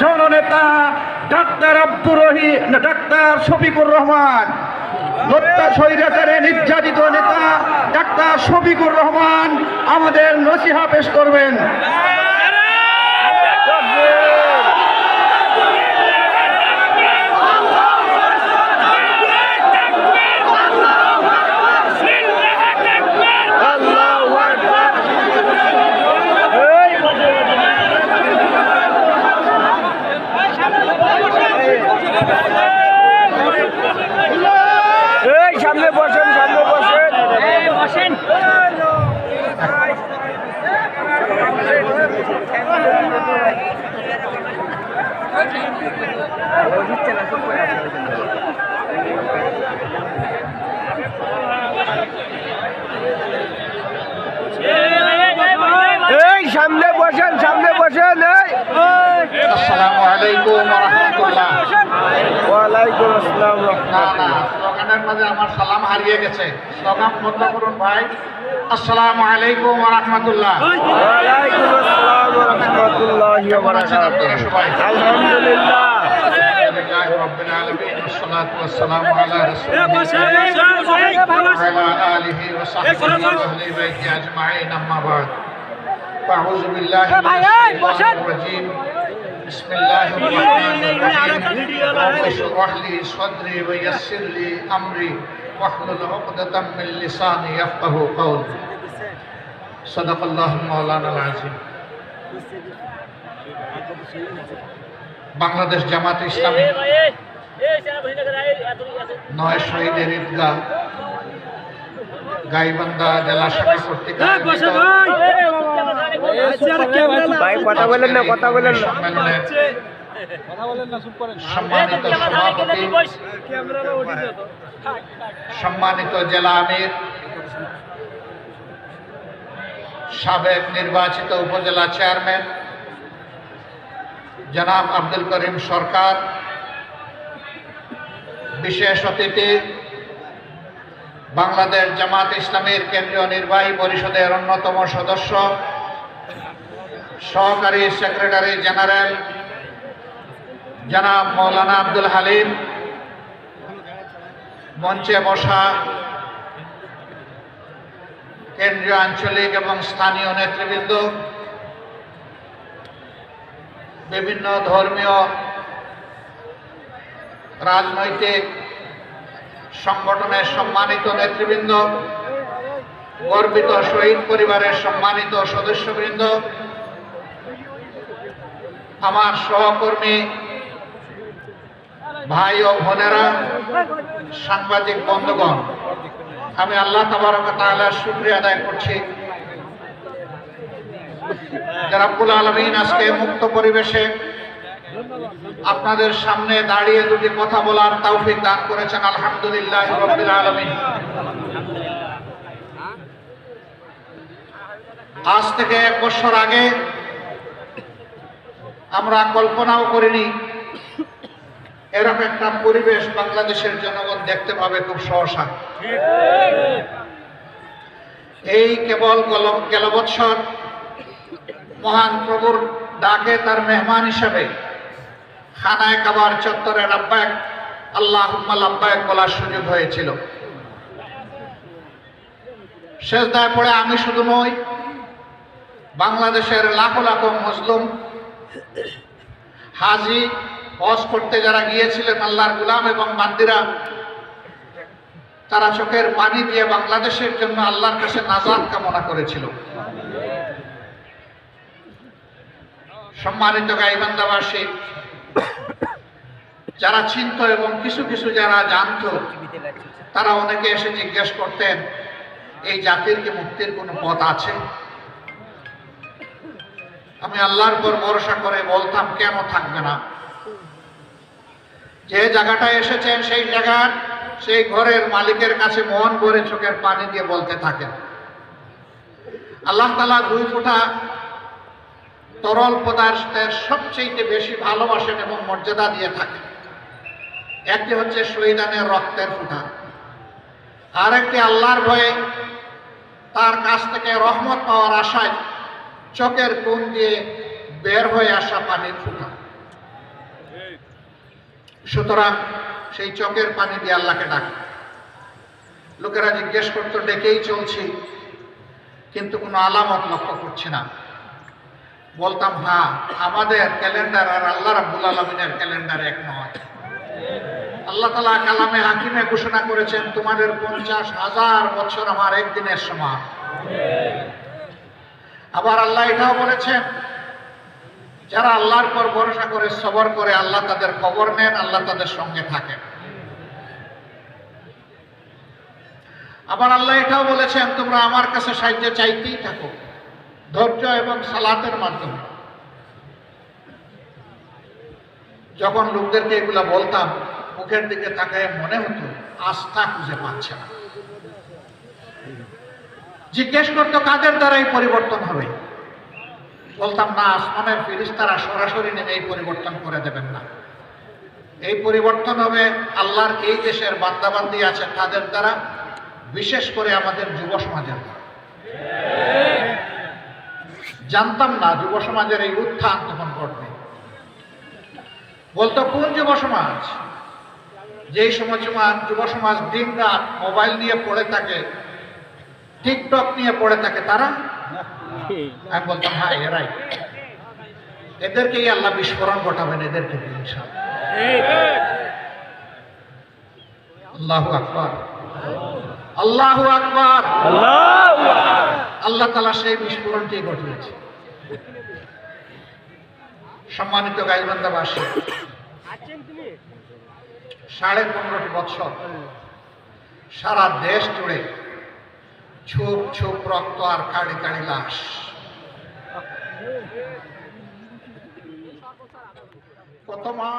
জননেতা doctor Abdur Rahim doctor Shafiqur Rahman নির্যাতিত নেতা ডাক্তার শফিকুর রহমান আমাদের নসিহা পেশ করবেন এই সামনে বসেন সামনে বসেন এই সামনে বসেন সামনে বসেন এই আসসালামু আলাইকুম রহমতুল্লাহ ওয়ালাইকুম আসসালাম না না স্লোগানের মাঝে আমার সালাম হারিয়ে গেছে স্লোগান বন্ধ করুন ভাই আসসালামু আলাইকুম রহমতুল্লাহ ওয়ালাইকুম আসসালাম রহমতুল্লাহি কেমন আছেন আপনারা সবাই আলহামদুলিল্লাহ لله رب العالمين والصلاة والسلام على رسول الله وعلى آله وصحبه وأهل بيته أجمعين أما بعد فأعوذ بالله من الشيطان الرجيم بسم الله الرحمن الرحيم رب اشرح لي صدري ويسر لي أمري واحلل عقدة من لساني يفقه قولي صدق الله مولانا العظيم বাংলাদেশ জামাত ইসলামী নয় শহীদের ঈদগাহ গাইবান্ধা জেলা শাখা কর্তৃক আয়োজিত ভাই। কথা বলেন না কথা বলেন না। সম্মেলনের সম্মানিত সভাপতি সম্মানিত জেলা আমির সাবেক নির্বাচিত উপজেলা চেয়ারম্যান জনাব আব্দুল করিম সরকার বিশেষ অতিথি বাংলাদেশ জামাত ইসলামের কেন্দ্রীয় নির্বাহী পরিষদের অন্যতম সদস্য, সহকারী সেক্রেটারি জেনারেল জনাব মৌলানা আব্দুল হালিম, মঞ্চে বসা কেন্দ্রীয় আঞ্চলিক এবং স্থানীয় নেতৃবৃন্দ, বিভিন্ন ধর্মীয়, রাজনৈতিক সংগঠনের সম্মানিত নেতৃবৃন্দ, গর্বিত শহীদ পরিবারের সম্মানিত সদস্যবৃন্দ, আমার সহকর্মী, ভাই ও বোনেরা, সাংবাদিক বন্ধুগণ, আমি আল্লাহ তাআলার শুকরিয়া আদায় করছি। রাব্বুল আলমিন আজকে মুক্ত পরিবেশে আপনাদের সামনে দাঁড়িয়ে দুটি কথা বলার তৌফিক দান করেছেন আলহামদুলিল্লাহ আজ থেকে এক বছর আগে আমরা কল্পনাও করিনি এরকম একটা পরিবেশ বাংলাদেশের জনগণ দেখতে পাবে খুব সহসা। এই কেবল গেল বৎসর মহান প্রভুর ডাকে তার মেহমান হিসাবে খানায় কাবার চত্বরে রাব্বায়ক আল্লাহ লাব্বায়ক বলার সুযোগ হয়েছিল। শেষ দায় পড়ে আমি শুধু নই, বাংলাদেশের লাখো লাখো মুসলিম হাজি হজ করতে যারা গিয়েছিলেন, আল্লাহর গুলাম এবং মান্দিরা তারা চোখের পানি দিয়ে বাংলাদেশের জন্য আল্লাহর কাছে নাজাত কামনা করেছিল। সম্মানিত গাইবান্দাবাসী যারা চিন্ত এবং কিছু কিছু যারা জানত, তারা অনেকে এসে জিজ্ঞেস করতেন, এই জাতির কি মুক্তির কোনো পথ আছে? আমি আল্লাহর পর ভরসা করে বলতাম, কেন থাকবে না? যে জায়গাটায় এসেছেন, সেই জায়গার, সেই ঘরের মালিকের কাছে মন ভরে চোখের পানি দিয়ে বলতে থাকেন। আল্লাহ তালা দুই ফোঁটা তরল পদার্থের সবচেয়ে বেশি ভালোবাসেন এবং মর্যাদা দিয়ে থাকেন। একটি হচ্ছে শহীদানের রক্তের ফুটা। আর একটি আল্লাহর ভয়ে তার কাছ থেকে রহমত পাওয়ার আশায় চোখের কোণ দিয়ে বের হয়ে আসা পানির ফুটা। সুতরাং সেই চোখের পানি দিয়ে আল্লাহকে ডাক। লোকেরা জিজ্ঞেস করতো, ডেকেই চলছি। কিন্তু কোনো আলামত লক্ষ্য করছি না। বলতাম হ্যাঁ আমাদের ক্যালেন্ডার আর আল্লাহ রাব্বুল আলমিনের ক্যালেন্ডার এক নয়। আল্লাহ তালা কালামে হাকিমে ঘোষণা করেছেন, তোমাদের পঞ্চাশ হাজার বছর আমার একদিনের সমান আবার আল্লাহ এটাও বলেছেন, যারা আল্লাহর পর ভরসা করে, সবর করে, আল্লাহ তাদের খবর নেন, আল্লাহ তাদের সঙ্গে থাকেন। আবার আল্লাহ এটাও বলেছেন, তোমরা আমার কাছে সাহায্য চাইতেই থাকো, ধৈর্য এবং সালাতের মাধ্যমে। যখন লোকদেরকে এগুলা বলতাম মুখের দিকে তাকায় মনে হতো আস্থা খুঁজে পাচ্ছে না। জিজ্ঞেস করতো, কাদের দ্বারা এই পরিবর্তন হবে? বলতাম, না, আসমানের ফিরিস্তারা সরাসরি নেমে এই পরিবর্তন করে দেবেন না। এই পরিবর্তন হবে আল্লাহর এই দেশের বান্দাবান্দি আছে তাদের দ্বারা, বিশেষ করে আমাদের যুব সমাজের জানতাম না, যুব সমাজের এই উত্থান তখন ঘটবে। বলতো, কোন যুব সমাজ? যেই সমাজ যুব সমাজ দিন রাত মোবাইল নিয়ে পড়ে থাকে, টিকটক নিয়ে পড়ে থাকে, তারা? আমি বলতাম হ্যাঁ এরাই। এদেরকেই আল্লাহ বিস্ফোরণ ঘটাবেন, এদেরকে আল্লাহু আকবার। আল্লাহু আকবার। আল্লাহ তালা সেই বিস্ফোরণটি ঘটিয়েছে। সম্মানিত গাইবান্ধাবাসী সাড়ে পনেরোটি বছর সারা দেশ জুড়ে ছোপ ছোপ রক্ত আর কাড়ি কাড়ি লাশ। কত মা?